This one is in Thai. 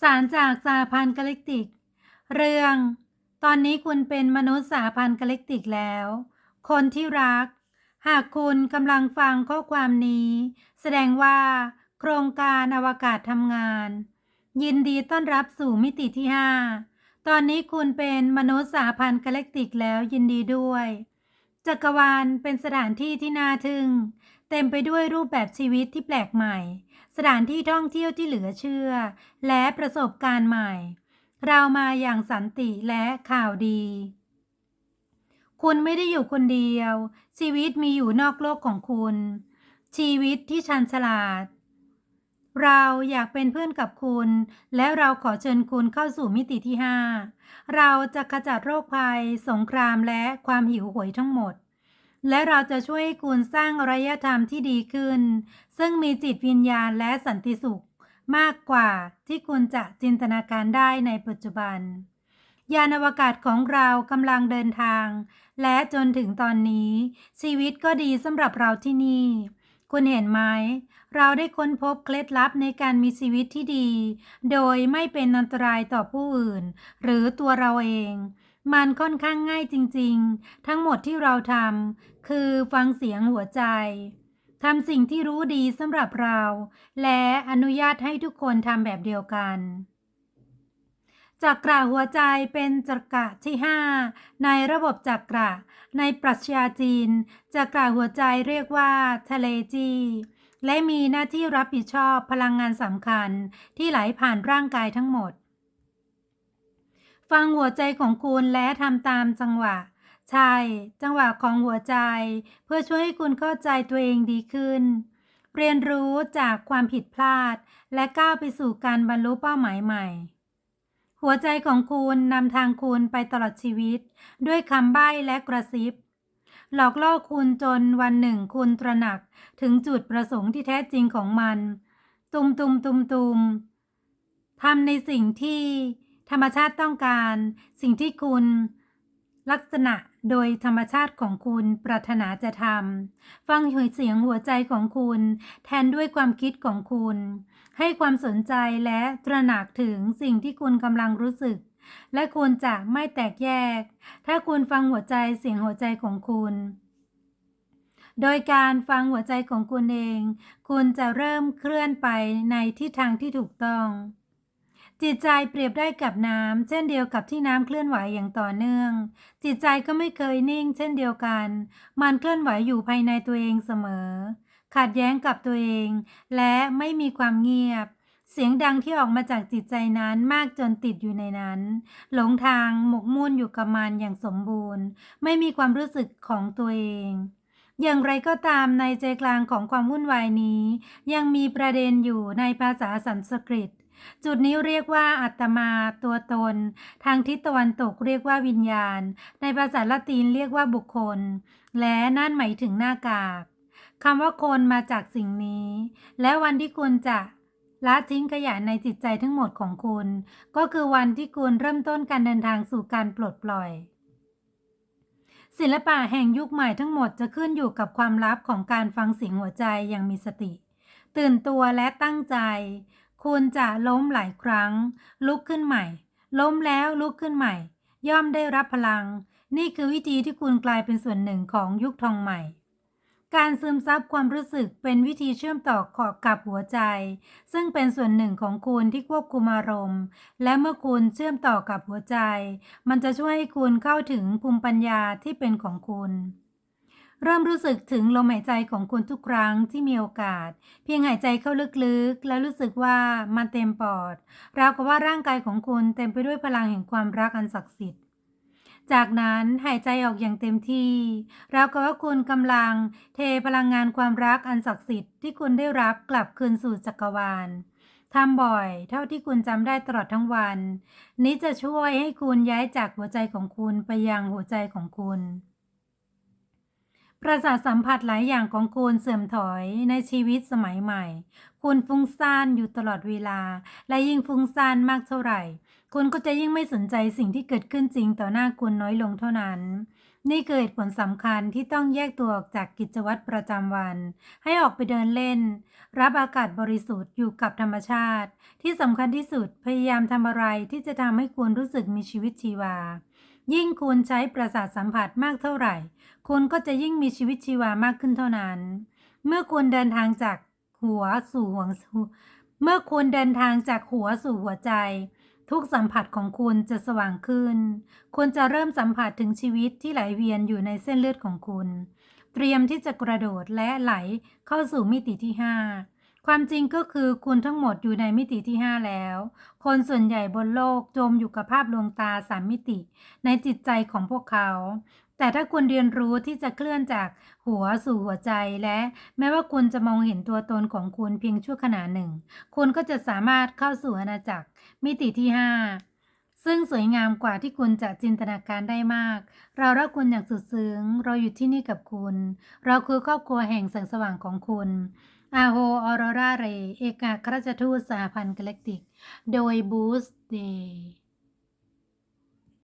สารจากสหพันธ์กาแล็กติก เรื่อง ตอนนี้คุณเป็นมนุษย์สหพันธ์กาแล็กติกแล้ว คนที่รัก หากคุณกำลังฟังข้อความนี้ แสดงว่า โครงการอวกาศทำงาน ยินดีต้อนรับสู่มิติที่ 5 ตอนนี้คุณเป็นมนุษย์สหพันธ์กาแล็กติกแล้วยินดีด้วย จักรวาลเป็นสถานที่ที่น่าทึ่ง เต็มไปด้วยรูปแบบชีวิตที่แปลกใหม่ สถานที่ท่องเที่ยวที่เหลือเชื่อ และประสบการณ์ใหม่ เรามาอย่างสันติและข่าวดี คุณไม่ได้อยู่คนเดียว ชีวิตมีอยู่นอกโลกของคุณ ชีวิตที่ชันฉลาด เราอยากเป็นเพื่อนกับคุณ และเราขอเชิญคุณเข้าสู่มิติที่ 5 เราจะขจัดโรคภัย สงครามและความหิวโหยทั้งหมด และเราจะช่วยให้คุณสร้างอารยธรรมที่ดีขึ้น ซึ่งมีจิตวิญญาณและสันติสุข มากกว่าที่คุณจะจินตนาการได้ในปัจจุบัน ยานอวกาศของเรากำลังเดินทาง และจนถึงตอนนี้ ชีวิตก็ดีสำหรับเราที่นี่ คุณเห็นไหม เราได้ค้นพบเคล็ดลับในการมีชีวิตที่ดี โดยไม่เป็นอันตรายต่อผู้อื่น หรือตัวเราเอง มันค่อนข้างง่ายจริงๆ ทั้งหมดที่เราทำคือฟังเสียงหัวใจทำสิ่งที่รู้ดีสำหรับเรา และอนุญาตให้ทุกคนทำแบบเดียวกันจักระหัวใจเป็นจักระที่ 5 ในระบบจักระในปรัชญาจีนจักระหัวใจเรียกว่าทะเลจีและมีหน้าที่รับผิดชอบพลังงานสำคัญที่ไหลผ่านร่างกายทั้งหมด ฟังหัวใจของคุณและทำตามจังหวะ ใช่ จังหวะของหัวใจ เพื่อช่วยให้คุณเข้าใจตัวเองดีขึ้น เรียนรู้จากความผิดพลาด และก้าวไปสู่การบรรลุเป้าหมายใหม่ หัวใจของคุณนำทางคุณไปตลอดชีวิต ด้วยคำใบ้และกระซิบ หลอกล่อคุณจนวันหนึ่งคุณตระหนักถึงจุดประสงค์ที่แท้จริงของมัน ตุมตุมตุมตุมทำในสิ่งที่ ธรรมชาติต้องการสิ่งที่คุณลักษณะโดยธรรมชาติของคุณปรารถนาจะทำฟังหเสียงหัวใจของคุณ แทนด้วยความคิดของคุณ ให้ความสนใจและตระหนักถึงสิ่งที่คุณกำลังรู้สึก และคุณจะไม่แตกแยก ถ้าคุณฟังหัวใจเสียงหัวใจของคุณ โดยการฟังหัวใจของคุณเอง คุณจะเริ่มเคลื่อนไปในทิศทางที่ถูกต้อง จิตใจเปรียบได้กับน้ำเช่นเดียวกับที่น้ำเคลื่อนไหวอย่างต่อเนื่อง จิตใจก็ไม่เคยนิ่ง เช่นเดียวกัน มันเคลื่อนไหวอยู่ภายในตัวเองเสมอ ขัดแย้งกับตัวเอง และไม่มีความเงียบ เสียงดังที่ออกมาจากจิตใจนั้นมากจนติดอยู่ในนั้น หลงทางหมกมุ่นอยู่กับมันอย่างสมบูรณ์ ไม่มีความรู้สึกของตัวเองอย่างไรก็ตามในใจกลางของความวุ่นวายนี้ ยังมีประเด็นอยู่ในภาษาสันสกฤต จุดนี้เรียกว่าอัตมาตัวตน ทางทิศตะวันตกเรียกว่าวิญญาณ ในภาษาละตินเรียกว่าบุคคล และนั่นหมายถึงหน้ากากคำว่าคนมาจากสิ่งนี้ และวันที่คุณจะละทิ้งขยะในจิตใจทั้งหมดของคุณ ก็คือวันที่คุณเริ่มต้นการเดินทางสู่การปลดปล่อย ศิลปะแห่งยุคใหม่ทั้งหมดจะขึ้นอยู่กับความลับของการฟังเสียงหัวใจอย่างมีสติ ตื่นตัวและตั้งใจ คุณจะล้มหลายครั้ง ลุกขึ้นใหม่ ล้มแล้วลุกขึ้นใหม่ ย่อมได้รับพลัง นี่คือวิธีที่คุณกลายเป็นส่วนหนึ่งของยุคทองใหม่ การซึมซับความรู้สึกเป็นวิธีเชื่อมต่อขอกับหัวใจ ซึ่งเป็นส่วนหนึ่งของคุณที่ควบคุมอารมณ์ และเมื่อคุณเชื่อมต่อกับหัวใจ มันจะช่วยให้คุณเข้าถึงภูมิปัญญาที่เป็นของคุณ เริ่มรู้สึกถึงลมหายใจของคุณทุกครั้งที่มีโอกาส เพียงหายใจเข้าลึกๆ แล้วรู้สึกว่ามันเต็มปอด ราวกับว่าร่างกายของคุณเต็มไปด้วยพลังแห่งความรักอันศักดิ์สิทธิ์ จากนั้นหายใจออกอย่างเต็มที่ ราวกับว่าคุณกำลังเทพลังงานความรักอันศักดิ์สิทธิ์ที่คุณได้รับกลับคืนสู่จักรวาลทำบ่อย เท่าที่คุณจำได้ตลอดทั้งวัน นี้จะช่วยให้คุณย้ายจากหัวใจของคุณไปยังหัวใจของคุณ ประสาทสัมผัสหลายอย่างของคุณเสื่อมถอยในชีวิตสมัยใหม่ คุณฟุ้งซ่านอยู่ตลอดเวลา และยิ่งฟุ้งซ่านมากเท่าไหร่ คุณก็จะยิ่งไม่สนใจสิ่งที่เกิดขึ้นจริงต่อหน้าคุณน้อยลงเท่านั้น นี่คือเหตุผลสำคัญที่ต้องแยกตัวออกจากกิจวัตรประจำวัน ให้ออกไปเดินเล่น รับอากาศบริสุทธิ์อยู่กับธรรมชาติ ที่สำคัญที่สุดพยายามทำอะไรที่จะทำให้คุณรู้สึกมีชีวิตชีวา ยิ่งคุณใช้ประสาทสัมผัสมากเท่าไหร่ คุณก็จะยิ่งมีชีวิตชีวามากขึ้นเท่านั้น เมื่อคุณเดินทางจากหัวสู่หัวเมื่อคุณเดินทางจากหัวสู่หัวใจ ทุกสัมผัสของคุณจะสว่างขึ้น คุณจะเริ่มสัมผัสถึงชีวิตที่ไหลเวียนอยู่ในเส้นเลือดของคุณ เตรียมที่จะกระโดดและไหลเข้าสู่มิติที่ 5 ความจริงก็คือคุณทั้งหมดอยู่ในมิติที่ 5 แล้ว คนส่วนใหญ่บนโลกจมอยู่กับภาพลวงตาสามมิติ ในจิตใจของพวกเขา แต่ถ้าคุณเรียนรู้ที่จะเคลื่อนจากหัวสู่หัวใจและแม้ว่าคุณจะมองเห็นตัวตนของคุณเพียงชั่วขณะหนึ่ง คุณก็จะสามารถเข้าสู่อาณาจักรมิติที่ 5 ซึ่งสวยงามกว่าที่คุณจะจินตนาการได้มาก เรารักคุณอย่างสุดซึ้ง เราอยู่ที่นี่กับคุณ เราคือครอบครัวแห่งแสงสว่างของคุณ อาโฮออโรราเร เอกอัครราชทูตสหพันธ์กาแล็กติก โดยบูสเดย์